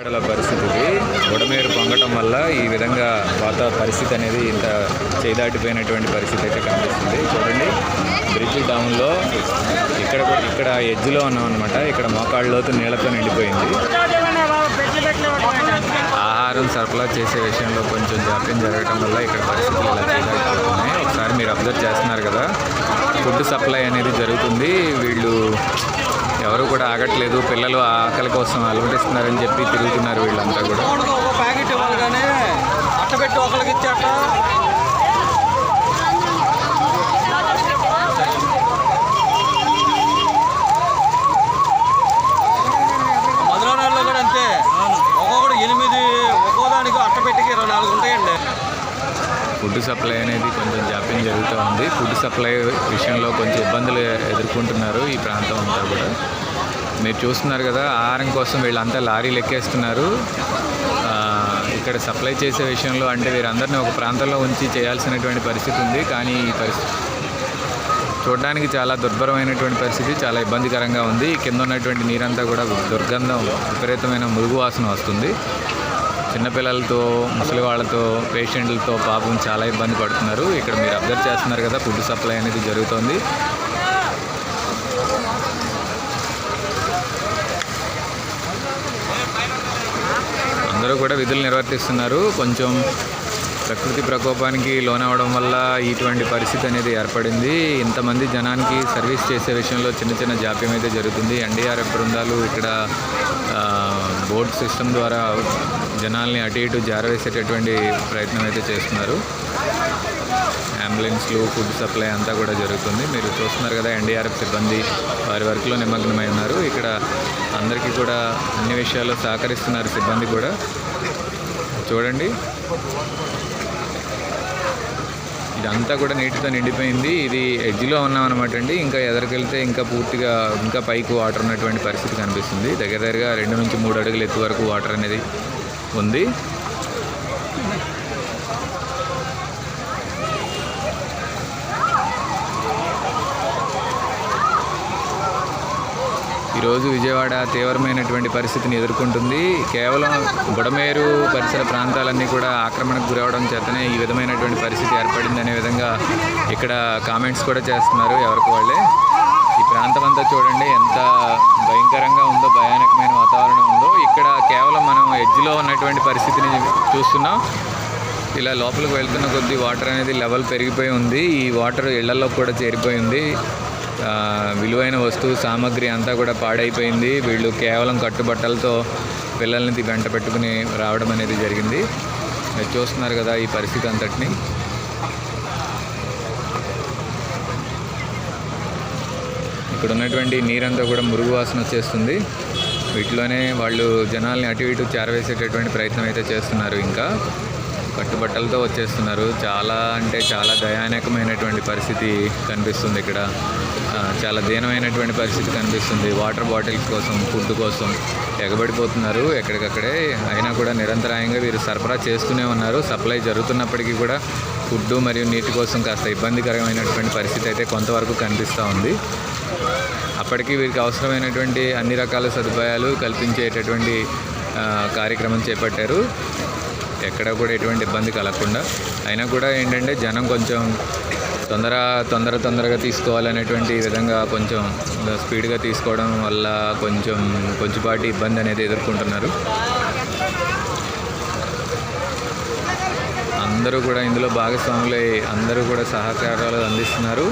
ఆడల పరిస్థితి ఇది బుడమేరు పొంగటం వల్ల ఈ విధంగా వాత పరిస్థితి అనేది ఇంత చేదాటిపోయినటువంటి పరిస్థితి అయితే కనిపిస్తుంది. చూడండి బ్రిడ్జ్ డౌన్లో ఇక్కడ కూడా ఇక్కడ ఎడ్జ్లో ఉన్నాం అనమాట ఇక్కడ మోకాళ్ళలోతు నీళ్ళతో నిండిపోయింది. ఆహారం సరఫరా చేసే విషయంలో కొంచెం జాప్యం జరగడం వల్ల ఇక్కడ పరిస్థితులు ఇలా చేదాటిపోతున్నాయి. ఒకసారి మీరు అబ్జర్వ్ చేస్తున్నారు కదా ఫుడ్ సప్లై అనేది జరుగుతుంది. వీళ్ళు ఎవరు కూడా ఆగట్లేదు. పిల్లలు ఆకలి కోసం అలవటిస్తున్నారని చెప్పి తిరుగుతున్నారు వీళ్ళంతా కూడా. ఒక ప్యాకెట్ ఇవ్వాలి కానీ అట్టబెట్టి ఒకరికి ఇచ్చి ఫుడ్ సప్లై అనేది కొంచెం జాప్యం జరుగుతూ ఉంది. ఫుడ్ సప్లై విషయంలో కొంచెం ఇబ్బందులు ఎదుర్కొంటున్నారు ఈ ప్రాంతం అంతా కూడా. మీరు చూస్తున్నారు కదా ఆహారం కోసం వీళ్ళంతా లారీలు ఎక్కేస్తున్నారు. ఇక్కడ సప్లై చేసే విషయంలో అంటే వీరందరినీ ఒక ప్రాంతంలో ఉంచి చేయాల్సినటువంటి పరిస్థితి ఉంది. కానీ ఈ పరిస్థితి చూడడానికి చాలా దుర్భరమైనటువంటి పరిస్థితి చాలా ఇబ్బందికరంగా ఉంది. కింద ఉన్నటువంటి నీరంతా కూడా దుర్గంధం విపరీతమైన మురుగు వాసన వస్తుంది. చిన్నపిల్లలతో ముసలి వాళ్ళతో పేషెంట్లతో పాపం చాలా ఇబ్బంది పడుతున్నారు. ఇక్కడ మీరు అబ్జర్వ్ చేస్తున్నారు కదా ఫుడ్ సప్లై అనేది జరుగుతుంది. అందరూ కూడా విధులు నిర్వర్తిస్తున్నారు. కొంచెం ప్రకృతి ప్రకోపానికి లోనవడం వల్ల ఇటువంటి పరిస్థితి అనేది ఏర్పడింది. ఇంతమంది జనానికి సర్వీస్ చేసే విషయంలో చిన్న చిన్న జాప్యం అయితే జరుగుతుంది. ఎన్డీఆర్ఎఫ్ బృందాలు ఇక్కడ బోర్డు బోట్ సిస్టమ్ ద్వారా జనాల్ని అటు ఇటు జారవేసేటటువంటి ప్రయత్నం అయితే చేస్తున్నారు. అంబులెన్స్లు ఫుడ్ సప్లై అంతా కూడా జరుగుతుంది. మీరు చూస్తున్నారు కదా ఎన్డీఆర్ఎఫ్ సిబ్బంది వారి వర్క్లో నిమగ్నమై ఉన్నారు. ఇక్కడ అందరికీ కూడా అన్ని విషయాల్లో సహకరిస్తున్నారు సిబ్బంది కూడా. చూడండి. ఇదంతా కూడా నీటితో నిండిపోయింది. ఇది ఎడ్జ్లో ఉన్నామన్నమాట అండి. ఇంకా ఎదరికెళ్తే ఇంకా పూర్తిగా ఇంకా పైకి వాటర్ ఉన్నటువంటి పరిస్థితి కనిపిస్తుంది. దగ్గర దగ్గరగా రెండు నుంచి మూడు అడుగులు ఎత్తు వరకు వాటర్ అనేది ఉంది. ఈరోజు విజయవాడ తీవ్రమైనటువంటి పరిస్థితిని ఎదుర్కొంటుంది. కేవలం బుడమేరు పరిసర ప్రాంతాలన్నీ కూడా ఆక్రమణకు గురవడం చేతనే ఈ విధమైనటువంటి పరిస్థితి ఏర్పడింది అనే విధంగా ఇక్కడ కామెంట్స్ కూడా చేస్తున్నారు ఎవరికి వాళ్ళే. ఈ ప్రాంతం అంతా చూడండి ఎంత భయంకరంగా ఉందో భయానకమైన వాతావరణం ఉందో. ఇక్కడ కేవలం మనం ఎడ్జ్లో ఉన్నటువంటి పరిస్థితిని చూస్తున్నాం. ఇలా లోపలికి వెళ్తున్న కొద్దీ వాటర్ అనేది లెవెల్ పెరిగిపోయి ఉంది. ఈ వాటర్ ఇళ్ళలో కూడా చేరిపోయింది విలువైన వస్తువు సామాగ్రి అంతా కూడా పాడైపోయింది. వీళ్ళు కేవలం కట్టుబట్టలతో పిల్లల్ని వెంట పెట్టుకుని రావడం అనేది జరిగింది. చూస్తున్నారు కదా ఈ పరిస్థితి అంతటిని. ఇక్కడ ఉన్నటువంటి నీరంతా కూడా మురుగు వాసన వచ్చేస్తుంది. వీటిలోనే వాళ్ళు జనాల్ని అటు ఇటు చేరవేసేటటువంటి ప్రయత్నం అయితే చేస్తున్నారు ఇంకా. కట్టుబట్టలతో వచ్చేస్తున్నారు. చాలా అంటే చాలా దయానకమైనటువంటి పరిస్థితి కనిపిస్తుంది ఇక్కడ. చాలా దీనమైనటువంటి పరిస్థితి కనిపిస్తుంది. వాటర్ బాటిల్స్ కోసం ఫుడ్ కోసం ఎగబడిపోతున్నారు. ఎక్కడికక్కడే అయినా కూడా నిరంతరాయంగా వీరు సరఫరా చేస్తూనే ఉన్నారు. సప్లై జరుగుతున్నప్పటికీ కూడా ఫుడ్ మరియు నీటి కోసం కాస్త ఇబ్బందికరమైనటువంటి పరిస్థితి అయితే కొంతవరకు కనిపిస్తూ ఉంది. అప్పటికి వీరికి అవసరమైనటువంటి అన్ని రకాల సదుపాయాలు కల్పించేటటువంటి కార్యక్రమం చేపట్టారు. ఎక్కడ కూడా ఎటువంటి ఇబ్బంది కలగకుండా. అయినా కూడా ఏంటంటే జనం కొంచెం తొందర తొందర తొందరగా తీసుకోవాలనేటువంటి విధంగా కొంచెం స్పీడ్గా తీసుకోవడం వల్ల కొంచెం కొంచెంపాటి ఇబ్బంది అనేది ఎదుర్కొంటున్నారు. అందరూ కూడా ఇందులో భాగస్వాములై అందరూ కూడా సహకారాలు అందిస్తున్నారు.